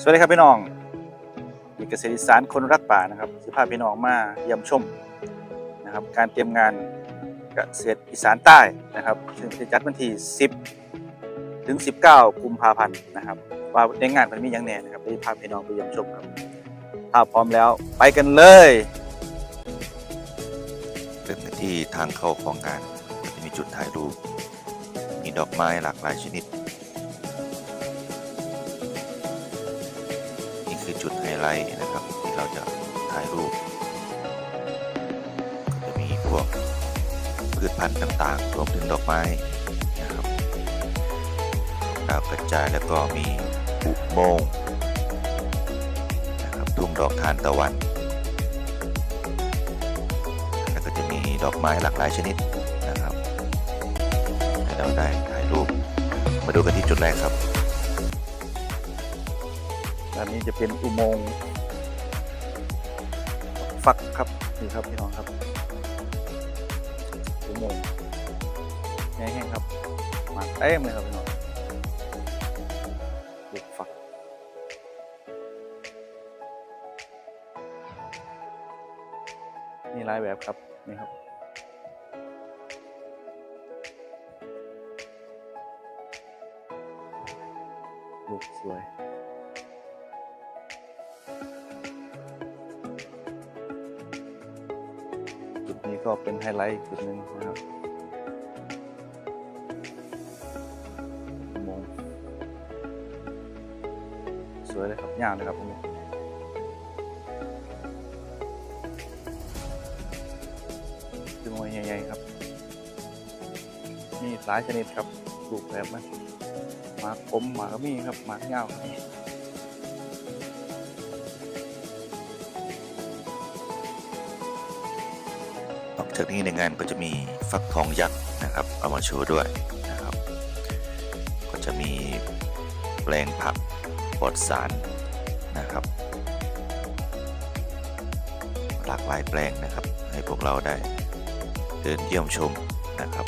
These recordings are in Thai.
สวัสดีครับพี่น้องมีเกษตรอีสานคนรักป่านะครับสิพาพี่น้องมาเยี่ยมชมนะครับ การเตรียมงานเกษตรอีสานใต้นะครับซึ่งจะจัดวันที่ 10 ถึง 19 กุมภาพันธ์นะครับว่าในงานมันมีอย่างแน่นะครับไปพาพี่น้องไปเยี่ยมชมครับถ้าพร้อมแล้วไปกันเลยเริ่มกันที่ทางเข้าของงานก็จะมีจุดถ่ายรูปมีดอกไม้หลากหลายชนิด ไฮไลท์นะครับ ที่เราจะถ่ายรูป ก็จะมีพวกพืชพันธุ์ต่างๆรวมถึงดอกไม้นะครับดาวกระจายแล้วก็มีอุโมงค์นะครับทุ่งดอกทานตะวัน แล้วก็จะมีดอกไม้หลากหลายชนิดนะครับให้เราได้ถ่ายรูปมาดูกันที่จุดแรกครับ นี้จะเป็นอุโมงค์ฟักครับนี่ครับพี่น้องครับ อุโมงค์แห้งๆครับมาเต็มเลยครับพี่น้องลูกฟักมีหลายแบบครับนี่ครับลูกสวย ก็เป็นไฮไลท์จุดหนึ่งนะครับมงสวยเลยครับยาวเลยครับอุโมงค์เป็นมวยใหญ่ๆครับ มีหลายชนิดครับรูปแบบมันหมากคมหมาก็มีครับหมากยาวก็ นอกจากนี้ในงานก็จะมีฟักทองยักษ์นะครับเอามาโชว์ด้วยนะครับ ก็จะมีแปลงผักปลอดสารนะครับ หลากหลายแปลงนะครับ ให้พวกเราได้เดินเยี่ยมชมนะครับ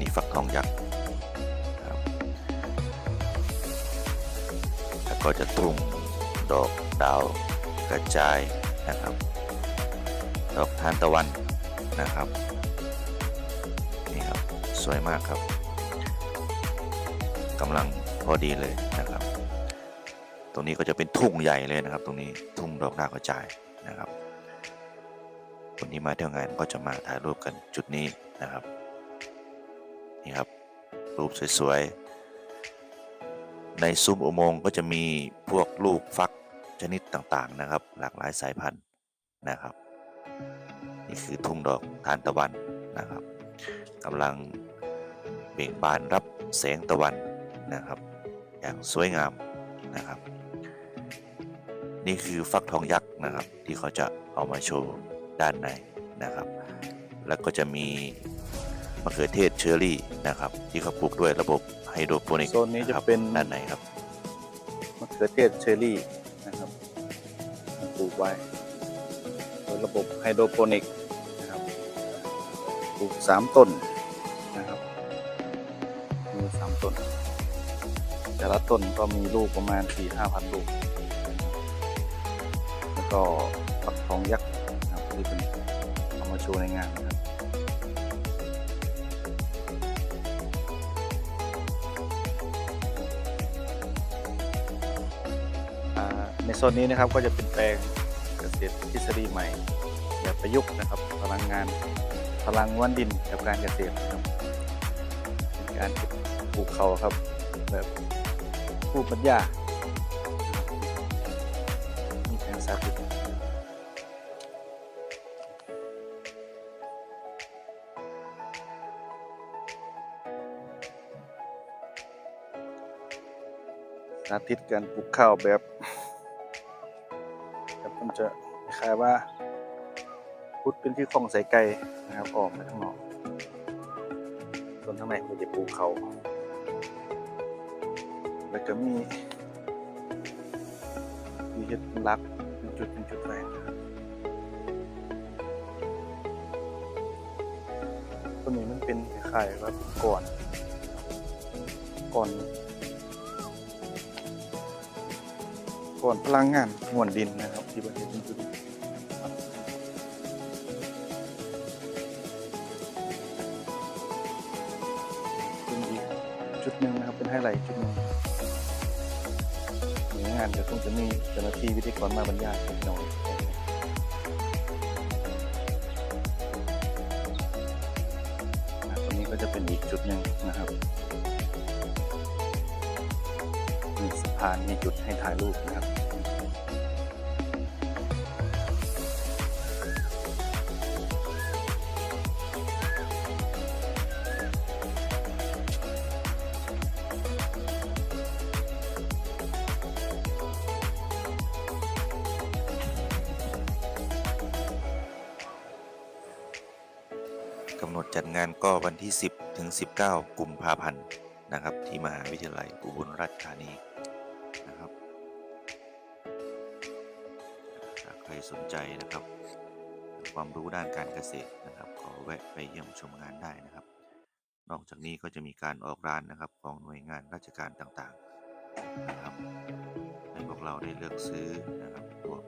นี่ฟักทองยักษ์ครับแล้วก็จะทุ่งดอกดาวกระจายนะครับ ดอกทานตะวันนะครับนี่ครับสวยมากครับกำลังพอดีเลยนะครับ ตรงนี้ก็จะเป็นทุ่งใหญ่เลยนะครับ ตรงนี้ทุ่งดอกดาวกระจายนะครับคนที่มาเที่ยวงานก็จะมาถ่ายรูปกันจุดนี้นะครับนี่ครับรูปสวยๆในซุ้มอุโมงค์ก็จะมีพวกลูกฟักชนิดต่างๆนะครับ หลากหลายสายพันธุ์นะครับ นี่คือทุ่งดอกทานตะวันนะครับกำลังเบ่งบานรับแสงตะวันนะครับ อย่างสวยงามนะครับ นี่คือฟักทองยักษ์นะครับที่เขาจะเอามาโชว์ด้านในนะครับ แล้วก็จะมีมะเขือเทศเชอร์รี่นะครับ ที่เขาปลูกด้วยระบบไฮโดรโปนิกโซนนี้จะครับเป็นด้านในครับมะเขือเทศเชอร์รี่นะครับปลูกไว้โดย ระบบไฮโดรโปนิกนะครับปลูกสามต้นนะครับมีสามต้น แต่ละต้นก็มีลูกประมาณสี่ห้าพันลูก แล้วก็ปักทองยักษ์นะครับที่เป็นเอามาโชว์ในงานนะครับในโซนนี้นะครับก็จะเป็นแปลง เกษตทฤษฎีใหม่แบบประยุกต์นะครับ พลังงานพลังวันดินกับการเกษตระครับเป็นการปลูกเขาครับ แบบปลูกปัญญามีแปลงสาธิตสาธิตการปลูกข้าวแบบแบบมันจะ คล้ายว่าพุดเป็นที่คลองใส่ไก่นะครับออกมาข้างนอกส่วนข้างในมันจะปลูเขา แล้วก็มีมีเฮ็ดเป็นรักเป็นจุดเป็นจุดไว้นะครับตัวนี้มันเป็นคล้ายๆว่าก่อน ก่อนกรณ์พลังงานมวลดินนะครับ ที่ประเทศญี่ปุ่นเป็น นะครับเป็นไฮไลท์จุดหนึ่งหน่วยงานเดี๋ยวคงจะมีเจ้าหน้าที่วิทยากรมาบรรยายให้พี่น้อยตรงนี้ก็จะเป็นอีกจุดหนึ่งนะครับมีสะพานมีจุดให้ถ่ายรูปนะครับ หนดจัดงานก็วันที่ 10 ถึง 19 กุมภาพันธ์นะครับ ที่มหาวิทยาลัยอุบลราชธานีนะครับถ้าใครสนใจนะครับ ความรู้ด้านการเกษตรนะครับ ขอแวะไปเยี่ยมชมงานได้นะครับ นอกจากนี้ก็จะมีการออกร้านนะครับของหน่วยงานราชการต่างๆนะครับให้พวกเราได้เลือกซื้อนะครับพวก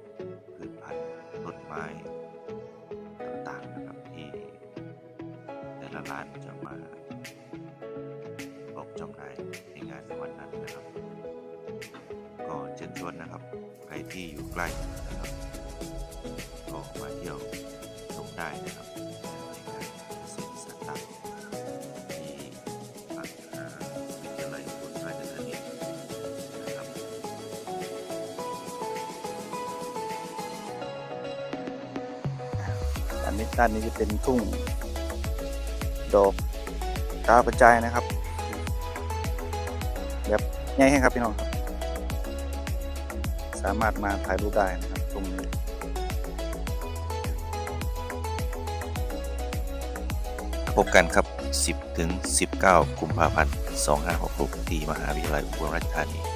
พืชพันธุ์ต้นไม้ ละร้านจะมาออกจำหน่ายในงานในวันนั้นนะครับ ก็เชิญชวนนะครับ ใครที่อยู่ใกล้นะครับ ก็มาเที่ยวชมได้นะครับในงานเกษตรศาสตร์ต่างที่มหาวิทยาลัยอุบลราชธานีนะครับอันนี้ด้านนี้จะเป็นทุ่ง ดอกดาวกระจายนะครับ แบบง่ายให้ครับพี่น้องครับ สามารถมาถ่ายรูปได้นะครับ ตรงนี้พบกันครับ 10 ถึง 19 กุมภาพันธ์ 2566 ที่มหาวิทยาลัยอุบลราชธานี